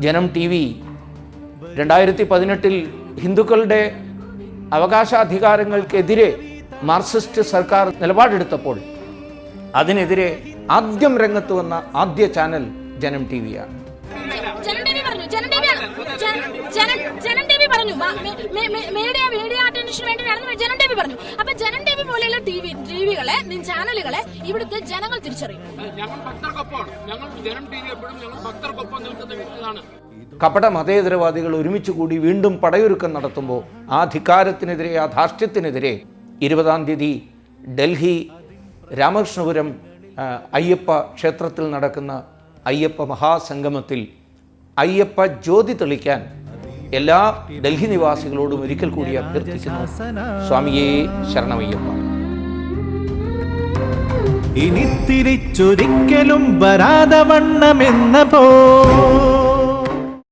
ജനം T V. രണ്ടായിരത്തി പതിനെട്ടിൽ ഹിന്ദുക്കളുടെ അവകാശാധികാരങ്ങൾക്കെതിരെ മാർക്സിസ്റ്റ് സർക്കാർ നിലപാടെടുത്തപ്പോൾ അതിനെതിരെ ആദ്യം രംഗത്ത് വന്ന ആദ്യ ചാനൽ ജനം ടി വിയാണ് ജനം ടി വി പറഞ്ഞു വേണ്ടി നടന്നു ജനം ടി വി പറഞ്ഞു. അപ്പൊ ജനം ടി വി പോലെയുള്ള ടി വി ടിവികളെ ചാനലുകളെ ഇവിടുത്തെ ജനങ്ങൾ തിരിച്ചറിയും. ഞങ്ങൾ ഭക്തർക്കൊപ്പമാണ്. ഞങ്ങൾ ജനം ടി വി എപ്പോഴും ഞങ്ങൾ ഭക്തർക്കൊപ്പം നിൽക്കുന്ന വ്യക്തികളാണ്. കപട മതേതരവാദികൾ ഒരുമിച്ച് കൂടി വീണ്ടും പടയൊരുക്കം നടത്തുമ്പോൾ ആ ധിക്കാരത്തിനെതിരെ ആ ധാർഷ്ട്യത്തിനെതിരെ ഇരുപതാം തീയതി ഡൽഹി രാമകൃഷ്ണപുരം അയ്യപ്പ ക്ഷേത്രത്തിൽ നടക്കുന്ന അയ്യപ്പ മഹാസംഗമത്തിൽ അയ്യപ്പ ജ്യോതി തെളിക്കാൻ എല്ലാ ഡൽഹി നിവാസികളോടും ഒരിക്കൽ കൂടി അഭ്യർത്ഥിക്കുന്നു. സ്വാമിയെ ശരണമയ്യപ്പ. ഇനി തിരിച്ചൊരിക്കലും വരാതവണ്ണമെന്ന പോ